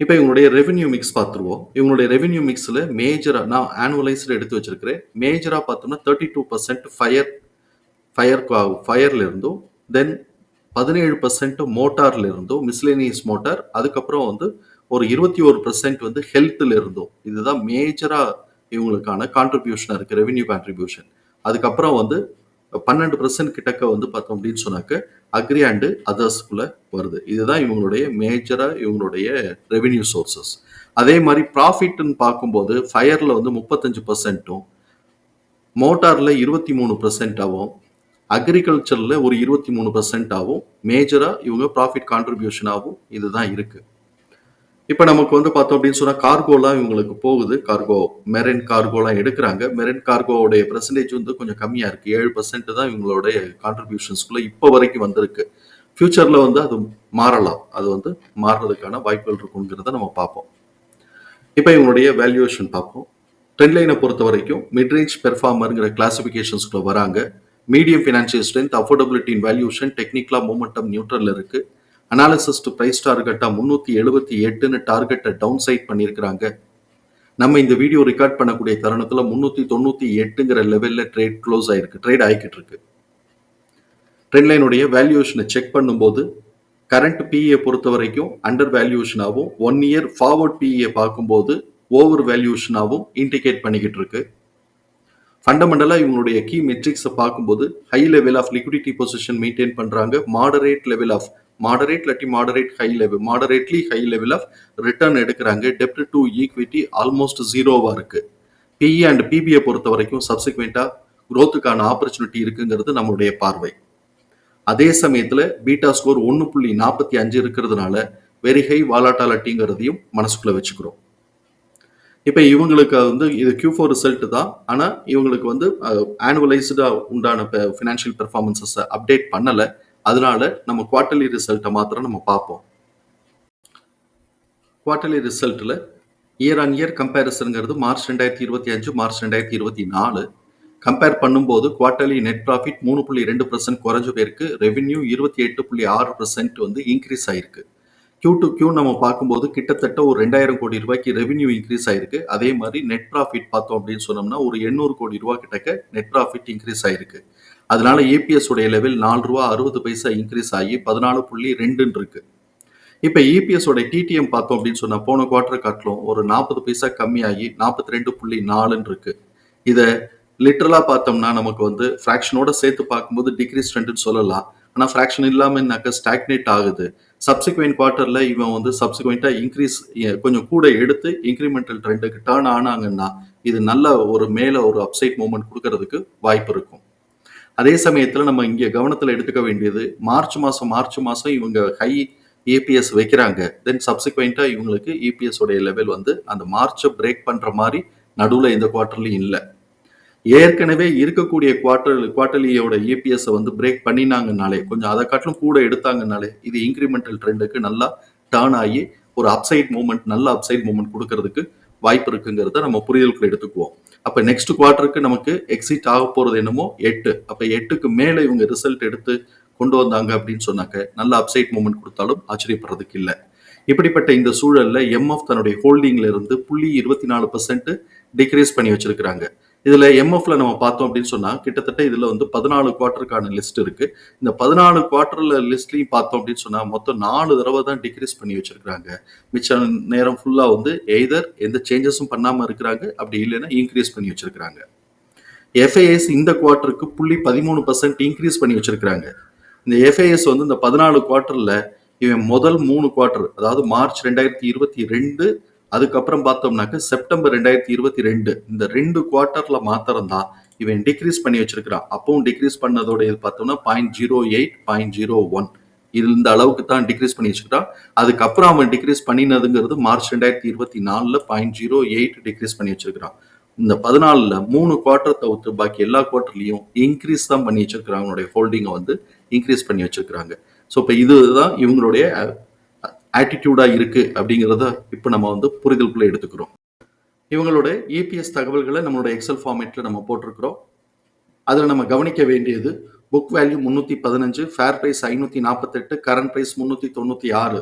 இப்போ இவங்களுடைய revenue mix பார்த்துருவோம். இவங்களுடைய ரெவென்யூ மிக்ஸில் மேஜராக நான் ஆனுவலைஸ்டு எடுத்து வச்சிருக்கிறேன். மேஜராக பார்த்தோம்னா thirty two percent fire fire ஃபயர்ல இருந்தும் தென் பதினேழு பர்சன்ட் மோட்டார்ல இருந்தும் மிஸ்லேனியஸ் மோட்டார் அதுக்கப்புறம் வந்து ஒரு இருபத்தி ஒரு பர்சன்ட் வந்து ஹெல்த்ல இருந்தும். இதுதான் மேஜரா இவங்களுக்கான கான்ட்ரிபியூஷனாக இருக்கு ரெவென்யூ கான்ட்ரிபியூஷன் அதுக்கப்புறம் வந்து பன்னெண்டு பர்சன்ட் கிட்டக்க வந்து பார்த்தோம் அப்படின்னு சொன்னாக்க அக்ரி அண்டு அதர்ஸ்குள்ளே வருது. இதுதான் இவங்களுடைய மேஜராக இவங்களுடைய ரெவென்யூ சோர்சஸ் அதே மாதிரி ப்ராஃபிட்னு பார்க்கும்போது ஃபயரில் வந்து முப்பத்தஞ்சு பர்சன்ட்டும் மோட்டாரில் இருபத்தி மூணு பர்சன்ட்டாகவும் அக்ரிகல்ச்சரில் ஒரு இருபத்தி மூணு பர்சன்டாகவும் மேஜராக இவங்க ப்ராஃபிட் கான்ட்ரிபியூஷனாகவும் இதுதான் இருக்குது இப்போ நமக்கு வந்து பார்த்தோம் அப்படின்னு சொன்னால் கார்கோலாம் இவங்களுக்கு போகுது. கார்கோ மெரின் கார்கோலாம் எடுக்கிறாங்க. மெரின் கார்கோவுடைய பெர்சன்டேஜ் வந்து கொஞ்சம் கம்மியாக இருக்குது ஏழு பர்சன்ட் தான் இவங்களுடைய கான்ட்ரிபியூஷன்ஸ்குள்ளே இப்போ வரைக்கும் வந்திருக்கு. ஃப்யூச்சரில் வந்து அது மாறலாம். அது வந்து மாறுறதுக்கான வாய்ப்புகள் இருக்குங்கிறத நம்ம பார்ப்போம். இப்போ இவங்களுடைய வேல்யூவேஷன் பார்ப்போம். ட்ரெண்ட் லைனை பொறுத்த வரைக்கும் மிட்ரேஞ்ச் பெர்ஃபார்மருங்கிற கிளாசிஃபிகேஷன்ஸ்குள்ள வராங்க. மீடியம் ஃபினான்ஷியல் ஸ்ட்ரென்த் அஃபோர்டபிலிட்டின் வேல்யூஷன் டெக்னிக்கலாக மூமெண்டம் நியூட்ரல் இருக்குது அனாலிசிஸ் டு பிரைஸ் டார்கெட்டாக முந்நூற்றி எழுபத்தி எட்டுன்னு டார்கெட்டை டவுன் சைட் பண்ணியிருக்கிறாங்க நம்ம இந்த வீடியோ ரெக்கார்ட் பண்ணக்கூடிய தருணத்தில் முந்நூற்றி தொண்ணூற்றி எட்டுங்கிற லெவலில் ட்ரேட் க்ளோஸ் ஆயிருக்கு. ட்ரேட் ஆகிக்கிட்டு இருக்கு. ட்ரெண்ட் லைனுடைய வேல்யூவேஷனை செக் பண்ணும்போது கரண்ட் பிஏ பொறுத்த வரைக்கும் அண்டர் வேல்யூஷனாகவும் ஒன் இயர் ஃபார்வர்ட் பிஏ பார்க்கும்போது ஓவர் வேல்யூஷனாகவும் இண்டிகேட் பண்ணிக்கிட்டு இருக்கு. ஃபண்டமெண்டலாக இவங்களுடைய கீ மெட்ரிக்ஸை பார்க்கும்போது high level of liquidity position maintain பண்ணுறாங்க மாடரேட் லெவல் ஆஃப் மாடரேட் இல்லாட்டி moderate high level moderately high level of return எடுக்கிறாங்க. டெப்ட் டு ஈக்விட்டி ஆல்மோஸ்ட் ஜீரோவாக இருக்குது பிஇ அண்ட் பிபிஐ பொறுத்த வரைக்கும் சப்சிக்வெண்ட்டாக குரோத்துக்கான ஆப்பர்ச்சுனிட்டி இருக்குங்கிறது நம்மளுடைய பார்வை. அதே சமயத்தில் பீட்டா ஸ்கோர் ஒன்று புள்ளி நாற்பத்தி அஞ்சு இருக்கிறதுனால வெரி ஹை வாலாட்டாலிட்டிங்கிறதையும் மனசுக்குள்ள வச்சுக்கிறோம். இப்போ இவங்களுக்கு வந்து இது கியூ ஃபோர் ரிசல்ட் தான். ஆனால் இவங்களுக்கு வந்து ஆனுவலைஸ்டாக உண்டான ஃபினான்ஷியல் பெர்ஃபார்மன்சஸை அப்டேட் பண்ணலை. அதனால நம்ம குவார்ட்டர்லி ரிசல்ட்டை மாத்திரம் நம்ம பார்ப்போம். குவார்டர்லி ரிசல்ட்டில் இயர் ஆன் இயர் கம்பேரிசனுங்கிறது மார்ச் ரெண்டாயிரத்தி இருபத்தி அஞ்சு மார்ச் ரெண்டாயிரத்தி இருபத்தி நாலு. கம்பேர் பண்ணும்போது குவார்டர்லி நெட் ப்ராஃபிட் மூணு புள்ளி ரெண்டு பர்சன்ட் குறைஞ்ச போயிருக்கு ரெவென்யூ இருபத்தி எட்டு புள்ளி ஆறு பர்சன்ட் வந்து இன்க்ரீஸ் ஆயிருக்கு. கியூ டு கியூ நம்ம பார்க்கும்போது கிட்டத்தட்ட ஒரு ரெண்டாயிரம் கோடி ரூபாய்க்கு ரெவென்யூ இன்க்ரீஸ் ஆயிருக்கு. அதே மாதிரி நெட் ப்ராஃபிட் பார்த்தோம் அப்படின்னு சொன்னோம்னா ஒரு எண்ணூறு கோடி ரூபா கிட்டக்க நெட் ப்ராஃபிட் இன்க்ரீஸ் ஆயிருக்கு. அதனால ஏபிஎஸ் உடைய லெவல் நாலு ரூபா அறுபது பைசா இன்க்ரீஸ் ஆகி பதினாலு புள்ளி ரெண்டுன்னு இருக்கு. இப்போ இபிஎஸ் உடைய டிடிஎம் பார்த்தோம் அப்படின்னு சொன்னா போன குவார்டர் காட்டிலும் ஒரு நாற்பது பைசா கம்மியாகி நாற்பத்தி ரெண்டு புள்ளி நாலுன்னு இருக்கு. இதை லிட்டரலா பார்த்தோம்னா நமக்கு வந்து ஃப்ராக்ஷனோட சேர்த்து பார்க்கும்போது டிக்ரீஸ் ரெண்டுன்னு சொல்லலாம். ஆனால் ஃப்ராக்ஷன் இல்லாமல்னாக்க ஸ்டாக்னேட் ஆகுது. சப்சிக்வெண்ட் குவார்ட்டரில் இவன் வந்து சப்சிக்வெண்ட்டாக இன்க்ரீஸ் கொஞ்சம் கூட எடுத்து இன்க்ரிமெண்டல் ட்ரெண்டுக்கு டேர்ன் ஆனாங்கன்னா இது நல்ல ஒரு மேலே ஒரு அப்சைட் மூமெண்ட் கொடுக்கறதுக்கு வாய்ப்பு இருக்கும். அதே சமயத்தில் நம்ம இங்கே கவனத்தில் எடுத்துக்க வேண்டியது மார்ச் மாதம் மார்ச் மாதம் இவங்க ஹை ஏபிஎஸ் வைக்கிறாங்க. தென் சப்சிக்வெண்ட்டாக இவங்களுக்கு இபிஎஸ் உடைய லெவல் வந்து அந்த மார்ச்சை பிரேக் பண்ணுற மாதிரி நடுவில் இந்த குவார்ட்டர்லையும் இல்லை. ஏற்கனவே இருக்கக்கூடிய குவார்டர் குவார்டர்லியோட இபிஎஸ் வந்து பிரேக் பண்ணினாங்கனாலே கொஞ்சம் அதை காட்டிலும் கூட எடுத்தாங்கனாலே இது இன்க்ரிமெண்டல் ட்ரெண்டுக்கு நல்லா டேர்ன் ஆகி ஒரு அப்சைட் மூமெண்ட் நல்ல அப்சைட் மூமெண்ட் கொடுக்கறதுக்கு வாய்ப்பு இருக்குங்கிறத நம்ம புரிதலுக்குள்ள எடுத்துக்குவோம். அப்ப நெக்ஸ்ட் குவார்டருக்கு நமக்கு எக்ஸிட் ஆக போறது என்னமோ எட்டு. அப்ப எட்டுக்கு மேல இவங்க ரிசல்ட் எடுத்து கொண்டு வந்தாங்க அப்படின்னு சொன்னாக்க நல்ல அப்சைட் மூமெண்ட் கொடுத்தாலும் ஆச்சரியப்படுறதுக்கு இல்லை. இப்படிப்பட்ட இந்த சூழல்ல எம்எஃப் தன்னுடைய ஹோல்டிங்ல இருந்து புள்ளி இருபத்தி நாலு பர்சன்ட் டிக்ரீஸ் பண்ணி வச்சிருக்கிறாங்க. இதுல எம்எஃப்ல நம்ம பார்த்தோம் அப்படின்னு சொன்னா கிட்டத்தட்ட இதுல வந்து பதினாலு குவார்டருக்கான லிஸ்ட் இருக்கு. இந்த பதினாலு குவார்டர்ல லிஸ்ட்லையும் பார்த்தோம் அப்படின்னு சொன்னா மொத்தம் நாலு தடவை தான் டிக்ரீஸ் பண்ணி வச்சிருக்காங்க மிச்ச நேரம் ஃபுல்லா வந்து எய்தர் எந்த சேஞ்சஸும் பண்ணாம இருக்கிறாங்க அப்படி இல்லைன்னா இன்க்ரீஸ் பண்ணி வச்சிருக்கிறாங்க. எஃப்ஐஎஸ் இந்த குவார்ட்டருக்கு புள்ளி பதிமூணு பர்சன்ட் இன்க்ரீஸ் பண்ணி வச்சிருக்கிறாங்க. இந்த எஃப்ஐஎஸ் வந்து இந்த பதினாலு குவார்டரில் இவன் முதல் மூணு குவார்டர் அதாவது மார்ச் ரெண்டாயிரத்தி இருபத்தி ரெண்டு அதுக்கப்புறம் பார்த்தோம்னாக்க செப்டம்பர் ரெண்டாயிரத்தி இருபத்தி ரெண்டு இந்த ரெண்டு குவார்ட்டர்ல மாத்திரம் தான் இவன் டிக்ரீஸ் பண்ணி வச்சிருக்கிறான். அப்பவும் டிக்ரீஸ் பண்ணதோட இது பார்த்தோம்னா point zero eight point zero one இது இந்த அளவுக்கு தான் டிக்ரீஸ் பண்ணி வச்சுக்கிறான் அதுக்கப்புறம் அவன் டிக்ரீஸ் பண்ணினதுங்கிறது மார்ச் ரெண்டாயிரத்தி இருபத்தி நாலில் பாயிண்ட் ஜீரோ எயிட் டிக்ரீஸ் பண்ணி வச்சிருக்கிறான். இந்த பதினாலில் மூணு குவார்ட்டர் தவிர்த்து பாக்கி எல்லா குவார்ட்டர்லையும் இன்க்ரீஸ் தான் பண்ணி வச்சிருக்கிறாங்க அவனுடைய ஹோல்டிங்கை வந்து இன்க்ரீஸ் பண்ணி வச்சிருக்கிறாங்க. ஸோ இப்போ இதுதான் இவங்களுடைய ஆட்டிடியூடாக இருக்குது அப்படிங்கிறத இப்போ நம்ம வந்து புரிதலுக்குள்ள எடுத்துக்கிறோம். இவங்களோட இபிஎஸ் தகவல்களை நம்மளோட எக்ஸல் ஃபார்மேட்டில் நம்ம போட்டிருக்கிறோம். அதில் நம்ம கவனிக்க வேண்டியது புக் வேல்யூ முந்நூற்றி பதினஞ்சு ஃபேர் ப்ரைஸ் ஐநூற்றி நாற்பத்தெட்டு கரண்ட் ப்ரைஸ் முந்நூற்றி தொண்ணூற்றி ஆறு.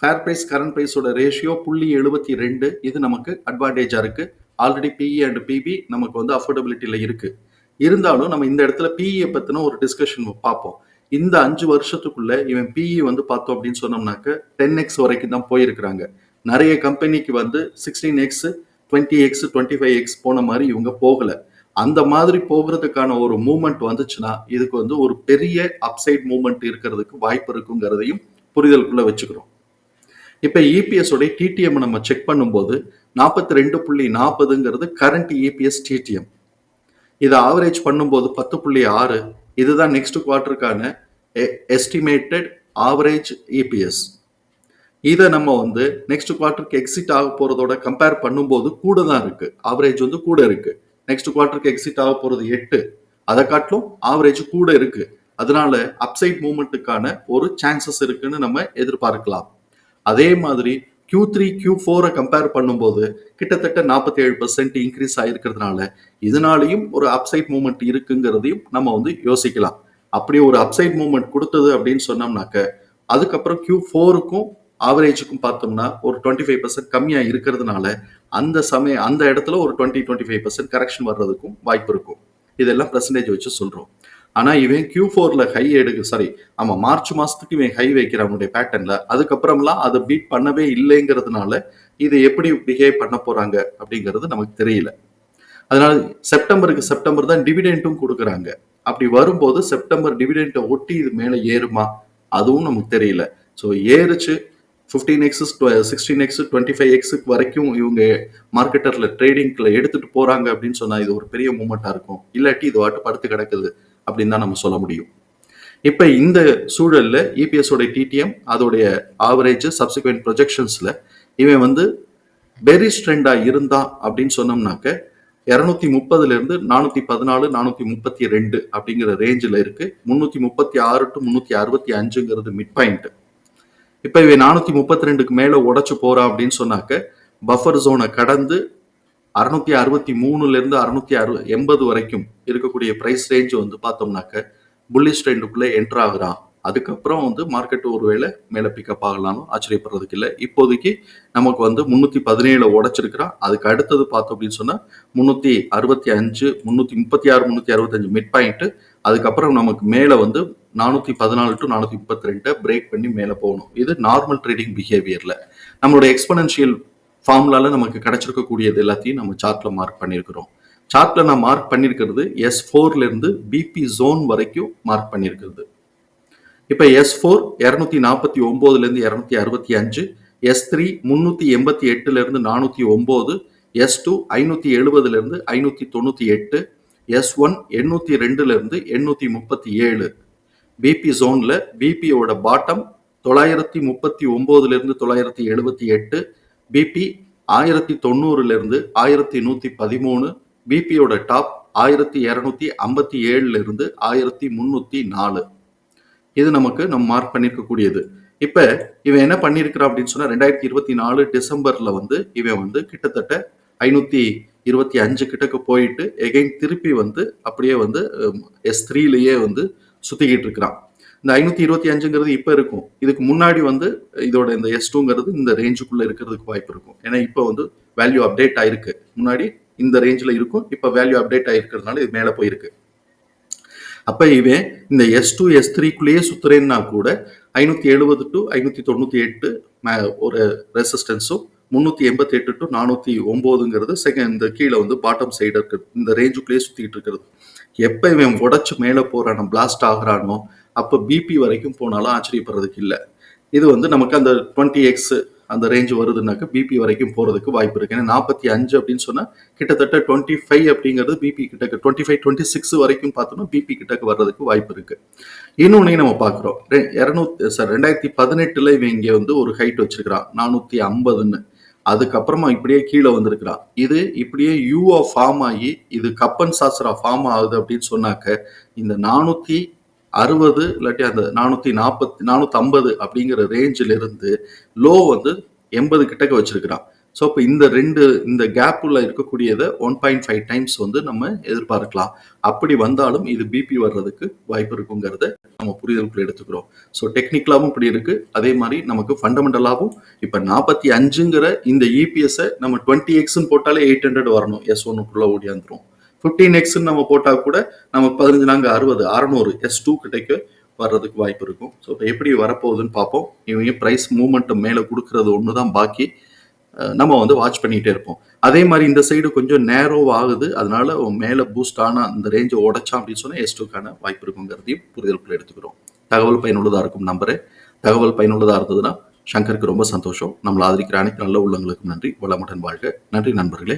ஃபேர் ப்ரைஸ் கரண்ட் ப்ரைஸோட ரேஷியோ புள்ளி எழுபத்தி ரெண்டு. இது நமக்கு அட்வான்டேஜாக இருக்குது ஆல்ரெடி பிஇ அண்ட் பிபி நமக்கு வந்து அஃபோர்டபிலிட்டியில் இருக்குது இருந்தாலும் நம்ம இந்த இடத்துல பிஇயை பற்றின ஒரு டிஸ்கஷன் பார்ப்போம். இந்த அஞ்சு வருஷத்துக்குள்ள இவன் பிஇ வந்து பார்த்தோம் அப்படின்னு சொன்னோம்னாக்க டென் எக்ஸ் வரைக்கும் தான் போயிருக்கிறாங்க. நிறைய கம்பெனிக்கு வந்து sixteen X twenty X twenty five X போன மாதிரி இவங்க போகல. அந்த மாதிரி போகிறதுக்கான ஒரு மூமெண்ட் வந்துச்சுன்னா இதுக்கு வந்து ஒரு பெரிய அப்சைட் மூமெண்ட் இருக்கிறதுக்கு வாய்ப்பு இருக்குங்கிறதையும் புரிதலுக்குள்ள வச்சுக்கிறோம். இப்போ இபிஎஸ் உடைய டிடிஎம் நம்ம செக் பண்ணும்போது நாற்பத்தி ரெண்டு புள்ளி நாற்பதுங்கிறது கரண்ட் இபிஎஸ் டிடிஎம் இதை ஆவரேஜ் பண்ணும்போது பத்து புள்ளி ஆறு இதுதான் நெக்ஸ்ட் குவார்ட்டருக்கான எஸ்டிமேட்டட் ஆவரேஜ் இபிஎஸ் இதை நம்ம வந்து நெக்ஸ்ட் குவார்ட்டருக்கு எக்ஸிட் ஆக போறதோட கம்பேர் பண்ணும்போது கூட தான் இருக்கு. ஆவரேஜ் வந்து கூட இருக்கு. நெக்ஸ்ட் குவார்ட்டருக்கு எக்ஸிட் ஆக போறது எட்டு. அதை காட்டிலும் ஆவரேஜ் கூட இருக்கு. அதனால அப்சைட் மூமெண்ட்டுக்கான ஒரு சான்சஸ் இருக்குன்னு நம்ம எதிர்பார்க்கலாம். அதே மாதிரி கியூ த்ரீ கியூ ஃபோரை கம்பேர் பண்ணும்போது கிட்டத்தட்ட நாற்பத்தி ஏழு பர்சன்ட் இன்க்ரீஸ் ஆகிருக்கிறதுனால இதனாலையும் ஒரு அப்சைட் மூமெண்ட் இருக்குங்கிறதையும் நம்ம வந்து யோசிக்கலாம். அப்படி ஒரு அப்சைட் மூமெண்ட் கொடுத்தது அப்படின்னு சொன்னோம்னாக்க அதுக்கப்புறம் கியூ ஃபோருக்கும் ஆவரேஜுக்கும் பார்த்தோம்னா ஒரு டுவெண்ட்டி ஃபைவ் பர்சன்ட் கம்மியாக இருக்கிறதுனால அந்த சமயம் அந்த இடத்துல ஒரு twenty twenty five percent correction வர்றதுக்கும் வாய்ப்பு இருக்கும். இதெல்லாம் பர்சன்டேஜ் வச்சு சொல்கிறோம் ஆனால் இவன் கியூ ஃபோரில் ஹை எடுக்க சாரி ஆமாம் மார்ச் மாதத்துக்கு இவன் ஹை வைக்கிறான் அவனுடைய பேட்டர்னில் அதுக்கப்புறம்லாம் அதை பீட் பண்ணவே இல்லைங்கிறதுனால இதை எப்படி பிஹேவ் பண்ண போகிறாங்க அப்படிங்கிறது நமக்கு தெரியல. அதனால செப்டம்பருக்கு செப்டம்பர் தான் டிவிடெண்ட்டும் கொடுக்குறாங்க. அப்படி வரும்போது செப்டம்பர் டிவிடெண்ட்டை ஒட்டி இது மேலே ஏறுமா? அதுவும் நமக்கு தெரியல. So ஏறுச்சு. Fifteen Xs sixteen X twenty five எக்ஸுக்கு வரைக்கும் இவங்க மார்க்கெட்டரில் ட்ரேடிங்கில் எடுத்துகிட்டு போகிறாங்க அப்படின்னு சொன்னால் இது ஒரு பெரிய மூமெண்ட்டாக இருக்கும். இல்லாட்டி இது வாட்டு படுத்து கிடக்குது. அப்படின்னு தான் நம்ம சொல்ல முடியும். இப்போ இந்த சூழலில் இபிஎஸோட டிடிஎம் அதோடைய ஆவரேஜ் சப்சிக்வெண்ட் ப்ரொஜெக்ஷன்ஸில் இவன் வந்து பெரிஸ் ட்ரெண்டாக இருந்தான் அப்படின்னு சொன்னோம்னாக்க இரநூத்தி முப்பதுலேருந்து நானூற்றி பதினாலு நானூற்றி முப்பத்தி ரெண்டு அப்படிங்கிற ரேஞ்சில் இருக்குது முந்நூற்றி முப்பத்தி ஆறு டு முந்நூற்றி அறுபத்தி அஞ்சுங்கிறது மிட் பாயிண்ட் இப்போ இவன் நானூற்றி முப்பத்தி ரெண்டுக்கு மேலே உடச்சி போகிறான் அப்படின்னு சொன்னாக்க பஃபர் ஜோனை கடந்து அறுநூத்தி அறுபத்தி மூணுலேருந்து அறுநூத்தி அறு எண்பது வரைக்கும் இருக்கக்கூடிய ப்ரைஸ் ரேஞ்ச் வந்து பார்த்தோம்னாக்க புல்லிஷ் ட்ரெண்டுக்குள்ளே என்ட்ரு ஆகுறான். அதுக்கப்புறம் வந்து மார்க்கெட் ஒருவேளை மேலே பிக்கப் ஆகலாம்னு ஆச்சரியப்படுறதுக்கு இல்லை. இப்போதைக்கு நமக்கு வந்து முந்நூற்றி பதினேழு உடச்சிருக்கிறான். அதுக்கு அடுத்தது பார்த்தோம் அப்படின்னு சொன்னால் முந்நூற்றி அறுபத்தி அஞ்சு முந்நூற்றி முப்பத்தி ஆறு முந்நூற்றி அறுபத்தஞ்சு மிட் பாயிண்ட்டு அதுக்கப்புறம் நமக்கு மேலே வந்து நானூற்றி பதினாலு டு நானூற்றி முப்பத்தி ரெண்டை பிரேக் பண்ணி மேலே போகணும். இது நார்மல் ட்ரேடிங் பிஹேவியரில் நம்மளோட எக்ஸ்பனன்ஷியல் ஃபார்முலால நமக்கு கிடைச்சிருக்கக்கூடியது எல்லாத்தையும் நம்ம சார்ட்ல மார்க் பண்ணியிருக்கிறோம். சார்ட்ல நான் மார்க் பண்ணியிருக்கிறது எஸ் ஃபோர்ல இருந்து பிபி ஜோன் வரைக்கும் மார்க் பண்ணியிருக்கிறது. இப்போ எஸ் ஃபோர் இரநூத்தி நாற்பத்தி ஒம்போதுலேருந்து இரநூத்தி அறுபத்தி அஞ்சு எஸ் த்ரீ முந்நூற்றி எண்பத்தி எட்டுலேருந்து நானூற்றி ஒம்பது எஸ் டூ ஐநூற்றி எழுபதுலேருந்து ஐநூற்றி தொண்ணூற்றி எட்டு எஸ் ஒன் எண்ணூற்றி ரெண்டுலேருந்து எண்ணூற்றி முப்பத்தி ஏழு. பிபி ஜோனில் பிபியோட பாட்டம் தொள்ளாயிரத்தி முப்பத்தி ஒம்போதுலேருந்து தொள்ளாயிரத்தி எழுபத்தி எட்டு பிபி ஆயிரத்தி தொண்ணூறுலேருந்து ஆயிரத்தி நூற்றி பதிமூணு பிபியோட டாப் ஆயிரத்தி இரநூத்தி ஐம்பத்தி ஏழுலேருந்து ஆயிரத்தி முந்நூற்றி நாலு. இது நமக்கு நம்ம மார்க் பண்ணியிருக்கக்கூடியது இப்போ இவன் என்ன பண்ணியிருக்கிறான் அப்படின்னு சொன்னால் ரெண்டாயிரத்தி இருபத்தி நாலு டிசம்பரில் வந்து இவன் வந்து கிட்டத்தட்ட ஐநூற்றி இருபத்தி அஞ்சு கிட்டக்கு போயிட்டு எகைன் திருப்பி வந்து அப்படியே வந்து எஸ் த்ரீலேயே வந்து சுற்றிக்கிட்டு இருக்கிறான். இந்த ஐநூற்றி இருபத்தி அஞ்சுங்கிறது இப்போ இருக்கும். இதுக்கு முன்னாடி வந்து இதோட இந்த எஸ் டூங்கிறது இந்த ரேஞ்சுக்குள்ளே இருக்கிறதுக்கு வாய்ப்பு இருக்கும். ஏன்னா இப்போ வந்து வேல்யூ அப்டேட் ஆயிருக்கு. முன்னாடி இந்த ரேஞ்சில் இருக்கும் இப்போ வேல்யூ அப்டேட் ஆயிருக்கிறதுனால இது மேலே போயிருக்கு. அப்போ இவன் இந்த எஸ் டூ எஸ் த்ரீக்குள்ளேயே சுத்துறேன்னா கூட ஐநூற்றி எழுபது டு ஐநூற்றி தொண்ணூற்றி எட்டு ஒரு ரெசிஸ்டன்ஸும் முந்நூற்றி எண்பத்தி எட்டு டு நானூற்றி ஒம்போதுங்கிறது செகண்ட் இந்த கீழே வந்து பாட்டம் சைடு இருக்கு இந்த ரேஞ்சுக்குள்ளேயே சுற்றிக்கிட்டு இருக்கிறது. எப்போ இவன் உடச்சி மேலே போகிறானோ பிளாஸ்ட் ஆகிறானோ அப்போ பிபி வரைக்கும் போனாலும் ஆச்சரியப்படுறதுக்கு இல்லை. இது வந்து நமக்கு அந்த டுவெண்ட்டி எக்ஸ் அந்த ரேஞ்ச் வருதுனாக்க பிபி வரைக்கும் போகிறதுக்கு வாய்ப்பு இருக்குது ஏன்னா நாற்பத்தி அஞ்சு அப்படின்னு சொன்னால் கிட்டத்தட்ட டுவெண்ட்டி ஃபைவ் அப்படிங்கிறது பிபி கிட்டக்க டுவெண்ட்டி ஃபைவ் டுவெண்ட்டி சிக்ஸ் வரைக்கும் பார்த்தோம்னா பிபி கிட்டக்கு வர்றதுக்கு வாய்ப்பு இருக்குது இன்னொன்னையும் நம்ம பார்க்குறோம். இரநூத்தி சார் ரெண்டாயிரத்தி பதினெட்டில் இவன் இங்கே வந்து ஒரு ஹைட் வச்சிருக்கிறான். நானூற்றி ஐம்பதுன்னு. அதுக்கப்புறமா இப்படியே கீழே வந்திருக்கிறான். இது இப்படியே யூஆ ஃபார்ம் ஆகி இது கப்பன் சாஸ்திரா ஃபார்ம் ஆகுது அப்படின்னு சொன்னாக்க இந்த நானூற்றி அறுபது இல்லாட்டி அந்த நானூற்றி நாற்பத்தி நானூற்றி ஐம்பது அப்படிங்கிற ரேஞ்சிலிருந்து லோ வந்து எண்பது கிட்டக்க வச்சிருக்கிறான். ஸோ இப்போ இந்த ரெண்டு இந்த கேப்புள்ள இருக்கக்கூடியதை ஒன் பாயிண்ட் ஃபைவ் டைம்ஸ் வந்து நம்ம எதிர்பார்க்கலாம். அப்படி வந்தாலும் இது பிபி வர்றதுக்கு வாய்ப்பு இருக்குங்கிறத நம்ம புரிதலுக்குள்ள எடுத்துக்கிறோம். ஸோ டெக்னிக்கலாகவும் இப்படி இருக்கு. அதே மாதிரி நமக்கு ஃபண்டமெண்டலாகவும் இப்போ நாற்பத்தி அஞ்சுங்கிற இந்த இபிஎஸ்ஸை நம்ம டுவெண்ட்டி எக்ஸ்ன்னு போட்டாலே எயிட் ஹண்ட்ரட் வரணும். எஸ் ஒன்னுக்குள்ள ஓடியாந்துரும் ஃபிஃப்டீன் எக்ஸ்ன்னு நம்ம போட்டால் கூட நம்ம பதினஞ்சு நாங்கள் அறுபது அறநூறு எஸ் டூ கிட்டக்கு வர்றதுக்கு வாய்ப்பு இருக்கும். ஸோ இப்போ எப்படி வரப்போகுதுன்னு பார்ப்போம். இவங்க ப்ரைஸ் மூமெண்ட்டு மேலே கொடுக்கறது ஒன்று தான் பாக்கி நம்ம வந்து வாட்ச் பண்ணிகிட்டே இருப்போம். அதே மாதிரி இந்த சைடு கொஞ்சம் நேரோ ஆகுது. அதனால மேலே பூஸ்ட் ஆனால் அந்த ரேஞ்சை உடைச்சான் அப்படின்னு சொன்னால் எஸ் டூக்கான வாய்ப்பு இருக்குங்கிறதையும் புரிதலுக்குள்ள எடுத்துக்கிறோம். தகவல் பயனுள்ளதாக இருக்கும் நம்பரு தகவல் பயனுள்ளதாக இருந்ததுன்னா சங்கருக்கு ரொம்ப சந்தோஷம். நம்மளை ஆதரிக்கிற அனைத்து நல்ல உள்ளங்களுக்கும் நன்றி. வளமுடன் வாழ்க. நன்றி நண்பர்களே.